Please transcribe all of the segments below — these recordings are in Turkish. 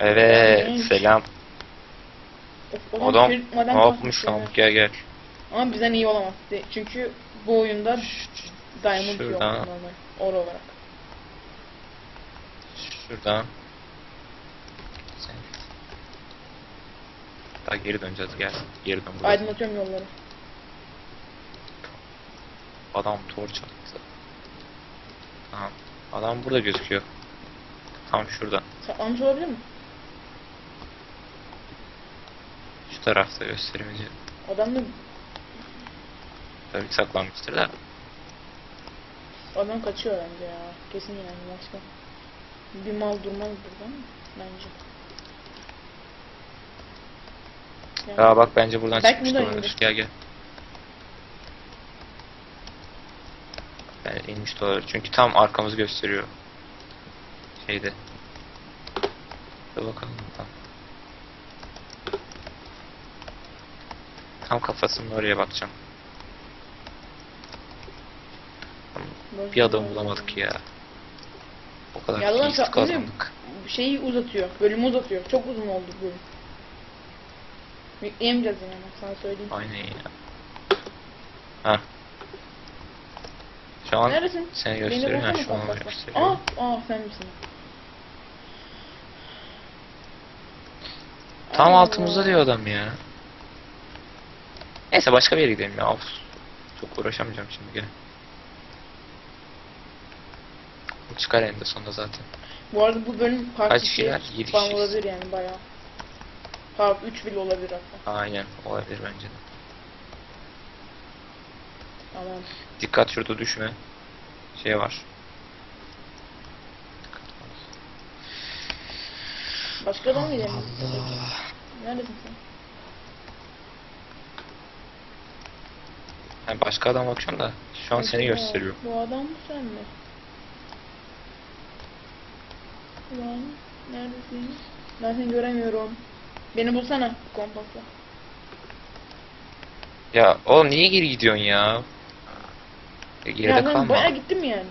Evet selam. O Adam maden ne yapmış lan? Gel gel. Ama bizden iyi olamaz. De- Çünkü bu oyunda Diamond yok Şuradan. normal. Or olarak. Şuradan. Sen. Daha geri döneceğiz gel. Geri dön buraya. Aydınlatıyorum yolları. Adam torç attı. Tamam. Adam burada gözüküyor. Tam şurada. Saklamış olabilir mi? Şu tarafta gösterimci. Adam da Tabii saklanmıştır da. adam kaçıyor bence ya. Kesin yani başka. Bir mal durmaz burada mı? Bence. Yani- Ya bak bence buradan Belki çıkmış da buradan olabilir. Gel gel. Ben inmiş de olabilir. Çünkü tam arkamızı gösteriyor. Şeyde. Dur bakalım. Tam kafasının oraya bakacağım. Bir adam bulamadık ya. O kadar Ya lan keyifli kazandık. Şeyi uzatıyor. Bölümü uzatıyor. Çok uzun oldu bu bölüm. Yükleyemeyeceğiz yani sana söyleyeyim. Aynen ya. Ha. Şu an Neredesin? seni Beni gösteriyor. Ha şu an kompasla. gösteriyor. Aa, aa sen misin? Tam Allah. altımızda diyor adam ya. Neyse başka bir yere gidelim ya. Of. Çok uğraşamayacağım şimdi gel. Çıkar eninde sonunda zaten. Bu arada bu bölüm part Kaç 2 kişiler? Yedi falan kişiyiz. olabilir yani bayağı. Part 3 bile olabilir hatta. Aynen olabilir bence de. Tamam. Dikkat şurada düşme. Şey var. Başka adam mı gidelim? Neredesin sen? Yani başka adam bakıyorum da şu an seni Acaba gösteriyor. Bu adam mı sen mi? Ulan neredesin? Ben seni göremiyorum. Beni bulsana kompasla. Ya oğlum niye geri gidiyorsun ya? Ya geride ya ben kalma. bayağı gittim yani.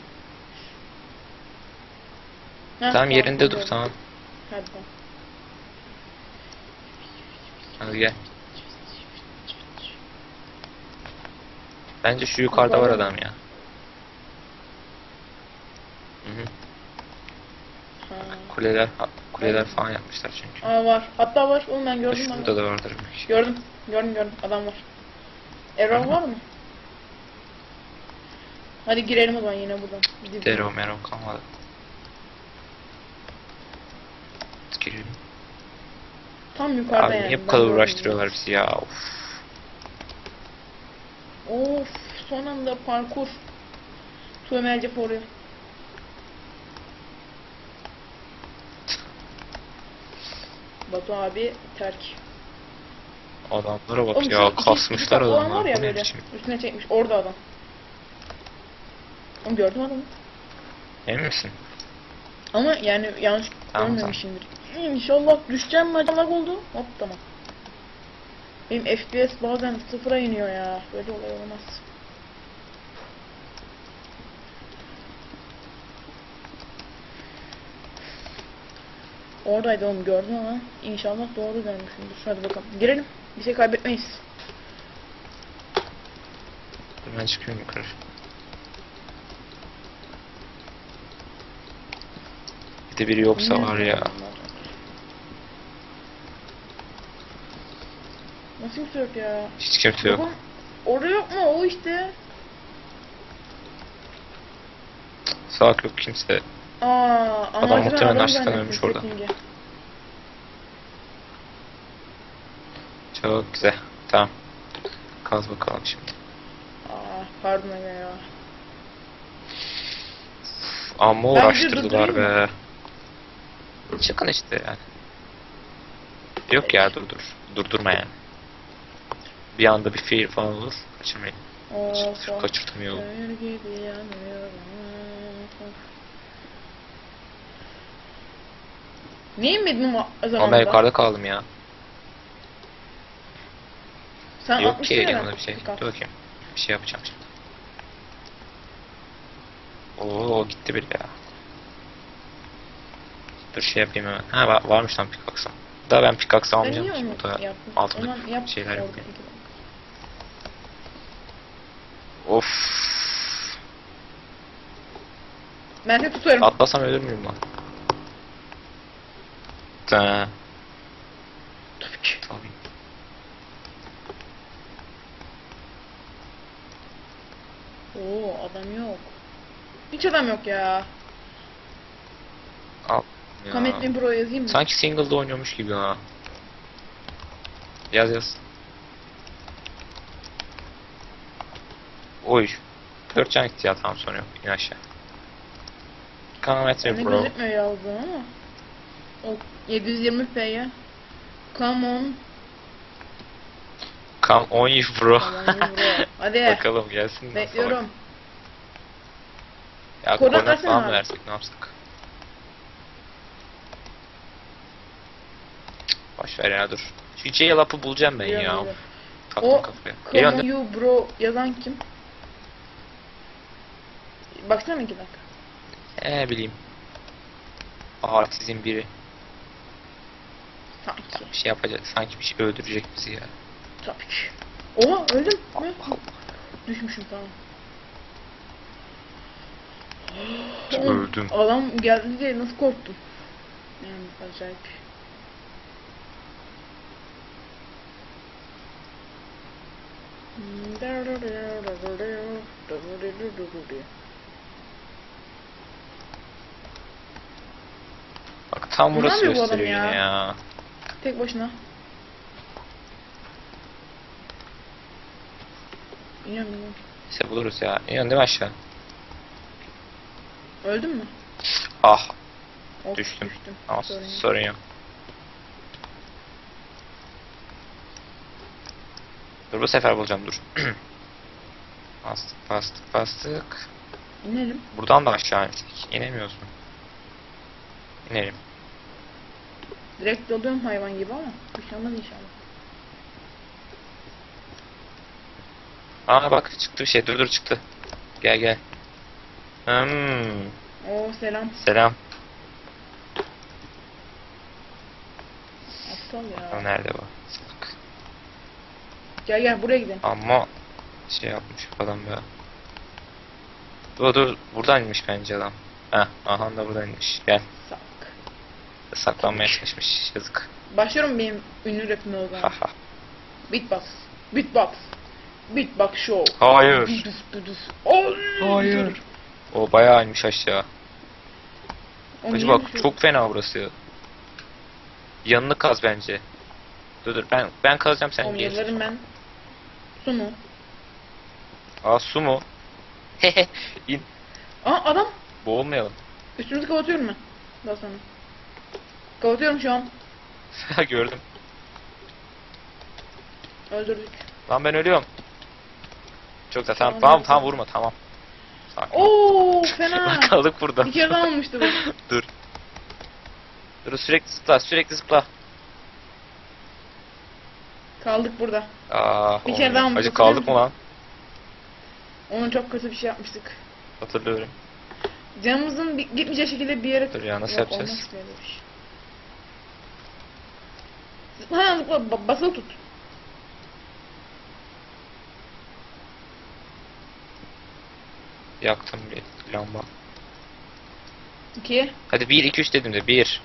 Heh, Tamam yerinde dur tamam. Hadi tamam. Hadi gel. Bence şu yukarıda var adam ya. Hı hı. Ha. Kuleler, kuleler falan yapmışlar çünkü. Aa var. Hatta var. Oğlum ben gördüm. Şurada da vardır belki. Gördüm. Gördüm gördüm. Adam var. Errol var mı? Hadi girelim o zaman yine buradan. Gidip- Dero mero kalmadı. Girelim. Tam yukarıda Abi yani. ben kadar uğraştırıyorlar bizi ya? Of. Of son anda parkur. Tuğmelce foruyor. Batu abi terk. Adamlara bak Oğlum ya iki- kasmışlar iki adamlar. var ya böyle. biçim? Üstüne çekmiş. Orada adam. Oğlum gördüm adamı. Emin misin? Ama yani yanlış Tamam, görmemişimdir. İnşallah düşeceğim mi acaba oldu? Hop tamam. Benim FPS bazen sıfıra iniyor ya. Böyle olay olmaz. Oradaydı oğlum gördüm ama inşallah doğru görmüşümdür. Hadi bakalım. Girelim. Bir şey kaybetmeyiz. Ben çıkıyorum yukarı. Bir de biri yoksa var ya. Nasıl kimse yok ya? Hiç kimse yok. Orada yok mu? O işte. Salak yok kimse. Aa, Adam muhtemelen açlıktan ölmüş orada. Çok güzel. Tamam. Kaz bakalım şimdi. Aa, pardon aga ya. Amma Bence uğraştırdılar be. Çıkın işte yani. Yok ya dur dur. Durdurma yani. Bir anda bir fail falan olur. Kaçırmayın. Of, of. Kaçırtmayalım. Niye inmedin o Ama zamanda? ben yukarıda kaldım ya. Sen Yok ki elimde bir şey. Dur bakayım. Bir şey yapacağım şimdi. Oo gitti bile ya. Dur şey yapayım hemen. Ha var, varmış lan pickaxe'ım. Da ben pickaxe Sen almayacağım. Şimdi burada yaptın? altınlık Ondan şeyler yok. Of. Ben seni tutarım. Atlasam ölür müyüm lan? Ta. Tabii ki. Tabii. Oo adam yok. Hiç adam yok ya. Al. Ya. Kametli Pro yazayım mı? Sanki single'da oynuyormuş gibi ha. Yaz yaz. Oy. 4 can gitti ya sorun yok. İn aşağı. Kilometre Bende bro. gözükmüyor yazdığım ama. O 720p'ye. Come on. Come on. Come on you bro. Hadi. Bakalım gelsin. Bekliyorum. Ya koordinat versene falan mı versek ne yapsak? Boş ver ya dur. Şu J lapı bulacağım ben ya. biliyorum. Taktım O kafaya. Come on you bro yazan kim? Baksana iki dakika. Ee bileyim. Artizin biri. Sanki. Bir şey yapacak. Sanki bir şey öldürecek bizi ya. Tabii ki. Oha öldüm. Allah. Düşmüşüm tamam. Öldüm. Adam geldi diye nasıl korktum. Yani acayip. Tam burası yapıyor bu adam gösteriyor ya? yine ya. Tek başına. İniyorum. İşte buluruz ya. İniyorsun değil mi aşağı? Öldün mü? Ah. Of, Düştüm. düştüm. Ama Sorun yok. sorun yok. Dur bu sefer bulacağım dur. bastık bastık bastık. İnelim. Buradan da aşağı. İnemiyoruz mu? İnelim. Direkt dalıyorum hayvan gibi ama olmaz inşallah. Aa bak çıktı bir şey. Dur dur çıktı. Gel gel. Hmm. Oo selam. Selam. Aptal ya. nerede bu? Salak. Gel gel buraya gidelim. Ama şey yapmış adam ya. Dur dur buradaymış bence adam. Heh aha da buradaymış. Gel. Sak. Saklanmaya çalışmış. Yazık. Başlıyorum benim ünlü rapime o zaman. Haha. Beatbox. Beatbox. Beatbox show. Hayır. Büdüs büdüs. Hayır. Hayır. O bayağı inmiş aşağı. O Hacı bak çok fena burası. Yanını kaz bence. Dur dur ben ben kazacağım sen Oğlum gelirsin ben. Su mu? Aa su mu? Hehe in. Aa adam. Boğulmayalım. Üstümüzü kapatıyorum ben. Daha sonra. Kapatıyorum şu an. Gördüm. Öldürdük. Lan ben ölüyorum. Çok da tamam Tamam, tamam tamam. vurma tamam. Sakin. Oo fena. Kaldık burada. Bir kere daha olmuştu bu. Dur. Dur sürekli zıpla sürekli zıpla. Kaldık burada. Aa, Bir kere olmuyor. daha mı tutacağım? kaldık mı lan? Onun çok kötü bir şey yapmıştık. Hatırlıyorum. Canımızın bir- gitmeyeceği şekilde bir yere... Dur ya, nasıl Yok, yapacağız? olmaz bir şey. Zıpla ha zıpla ba- basılı tut. Yaktım bir lamba. 2 Hadi 1 2 3 dedim de 1.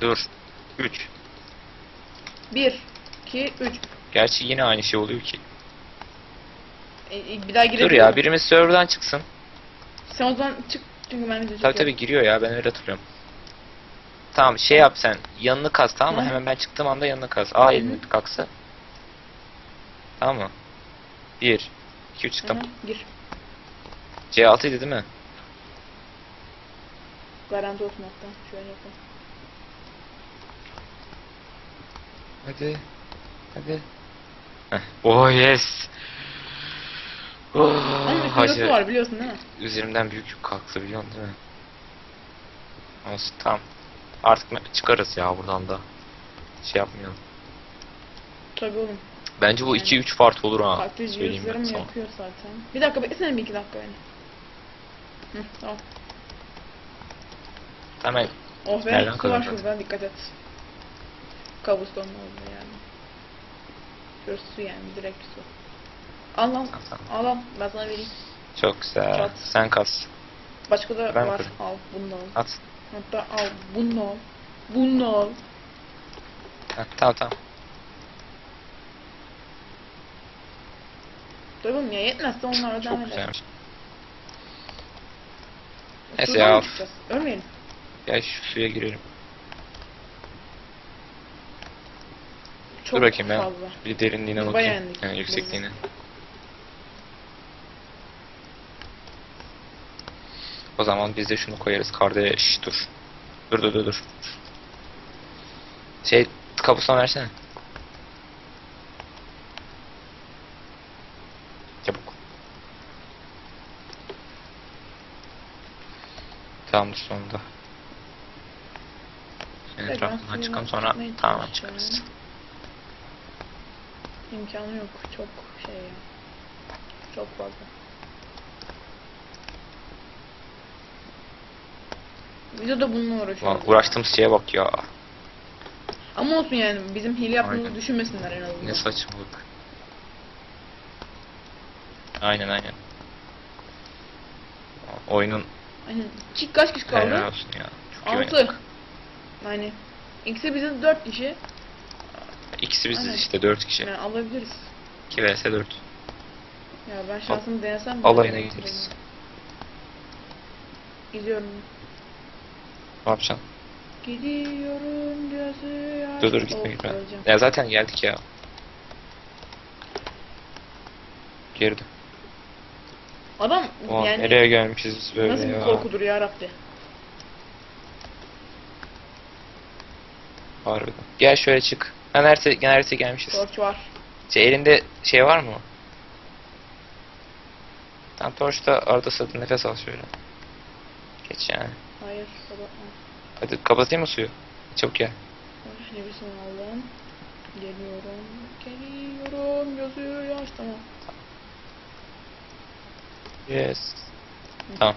Dur. 3. 1 2 3 Gerçi yine aynı şey oluyor ki. E, Bir daha Dur girelim. ya birimiz serverdan çıksın. Sen o zaman çık çünkü ben de Tabi tabi giriyor ya ben öyle hatırlıyorum. Tamam şey yap sen yanını kaz tamam mı? Hemen ben çıktığım anda yanını kaz. A elini kalksa. Tamam mı? 1 2 3 çıktım. Gir. C6 idi değil mi? Garanti olsun hatta. Şöyle yapalım. Hadi. Hadi. Heh. Oh yes. Oh, hacı. var biliyorsun değil mi? Üzerimden büyük yük kalktı biliyorsun değil mi? Olsun tamam. Artık çıkarız ya buradan da. Şey yapmayalım. Tabii oğlum. Bence bu Yani. 2-3 part olur ha. Taklit sana. yapıyor zaten. Bir dakika beklesene bir iki dakika beni. Hı, tamam. Hemen Oh be Nereden su var kazandın? şurada dikkat et. Kabuston oldu yani. Şurası su yani direkt su. Al lan. Al al. Ben sana vereyim. Çok güzel. Çat. Sen kas. Başka da Ben var. kırayım. Al bunu da al. At. Hatta al bunu al. Bunu al. Ha, tamam tamam. Oğlum ya yetmezse onlarla devam Çok ederiz. güzelmiş. Neyse Şuradan ya. mı çıkacağız? Ölmeyelim. Şu suya girelim. Çok Dur bakayım ben. fazla. Bir derinliğine Biz bakayım. bayağı indik. Yani yüksekliğine. O zaman biz de şunu koyarız kardeş. Dur. Dur dur dur dur. Şey kapısını versene. Çabuk. Tamamdır sonunda. Evet, Evet, suyunu çıkalım sonra çalışıyorum. çıkarız. İmkanı yok. Çok şey ya. Çok fazla. Videoda bununla Ulan uğraşıyoruz. uğraştığımız şeye bak ya. Ama olsun yani bizim hile yaptığımızı Aynen. düşünmesinler en azından. Ne saçmalık. Aynen aynen. Oyunun Aynen. Çık kaç kişi helal kaldı? olsun ya. Çok iyi 6. oynadık. Yani ikisi bize 4 kişi. İkisi biziz Aynen. işte 4 kişi. Yani alabiliriz. 2 vs 4. Ya ben şansımı denesem mi? Alayına gideriz. Gidiyorum. Ne yapacaksın? Gidiyorum gözü. Dur dur gitme gitme. öleceğim. Ya zaten geldik ya. Geri dön. Adam Ulan yani nereye gelmişiz böyle nasıl bir ya. korkudur ya Rabbi. Harbiden. Gel şöyle çık. Ha nerede, nerede gelmişiz. Torç var. Şey elinde şey var mı? Tam torçta arada sırada nefes al şöyle. Geç yani. Hayır kapatma. Hadi kapatayım mı suyu? Çabuk gel. Oh, Nefesimi aldım. Geliyorum. Geliyorum. Gözü yaş. Tamam. Yes. Hı. Tamam.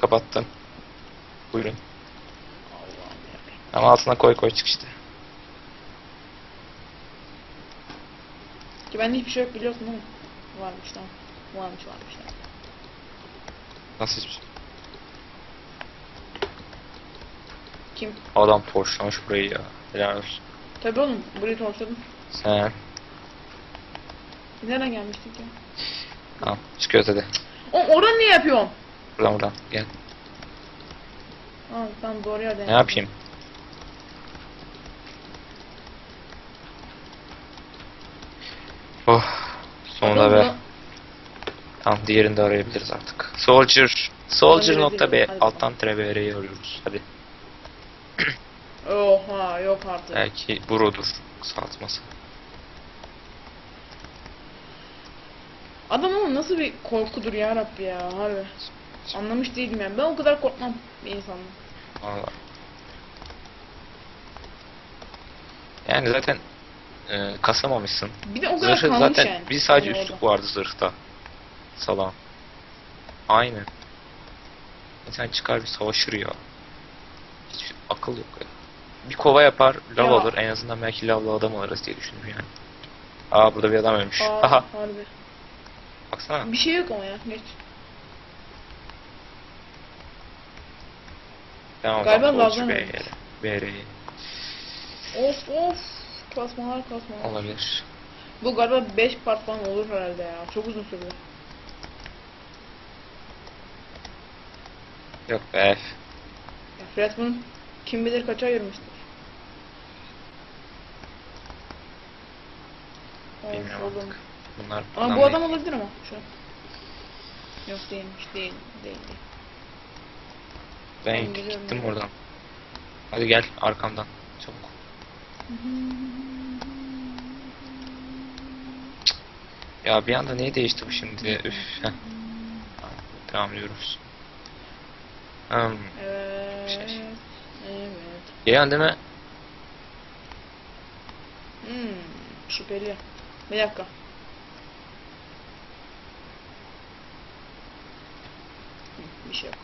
Kapattım. Buyurun. Ama altına koy koy çık işte. Ki bende hiçbir şey yok biliyorsun değil mi? Varmış tamam. Varmış varmış tamam. Nasıl hiçbir şey? Kim? Adam torçlamış burayı ya. Helal olsun. Tabii oğlum. Burayı torçladım. Sen. Biz Nereden gelmiştik ya? Tamam. Çıkıyoruz hadi. O oradan ne yapıyorsun? Buradan buradan. Gel. Aa ben doğru yerden Ne yapayım? Oh. Sonunda Adam be. Tamam diğerini de arayabiliriz artık. Soldier. Soldier Hadi nokta B. bakalım, hadi Alttan tire BR'yi arıyoruz. Hadi. Oha yok artık. Belki Bro'dur. Kısaltması. Adam ama nasıl bir korkudur ya Rabbi ya harbi. Anlamış değilim yani. Ben o kadar korkmam bir insandan. Valla. Yani zaten e, kasamamışsın. Bir de o kadar Zırhı kalmış zaten yani. bir sadece Hani üstlük vardı zırhta. Salam. Aynen. Sen çıkar bir savaşır ya. Hiç akıl yok ya. Bir kova yapar, lav Ya. alır. En azından belki lavla adam alırız diye düşündüm yani. Aa burada bir adam ölmüş. Aa, Aha harbi. baksana. Bir şey yok ama ya. Geç. Ben Galiba lavdan. Bey'e- BR'yi Of of. Kasmalar kasmalar. olabilir. Bu galiba 5 part falan olur herhalde ya. Çok uzun sürdü. Yok be. Ya Fred bunu kim bilir kaça ayırmıştır. Bilmiyorum oğlum. artık. Bunlar Aa bundan bu adam olabilir ama şu. Yok değilmiş değil değil değil. Ben Ben gittim, biliyorum ya. oradan. Hadi gel arkamdan. Çabuk. Ya bir anda niye değişti bu şimdi? Üf. heh. Tamam, Devam ediyoruz. Hmm. Evet. Şey. Geliyorsun değil mi? Hmm, şüpheli. Bir dakika. Hı, bir şey yok.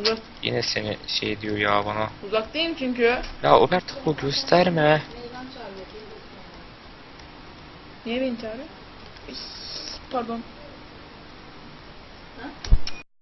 Uzak, Yine seni şey diyor ya bana. uzaktayım çünkü. Ya Oberto gösterme. Niye beni çağırıyor? Pardon.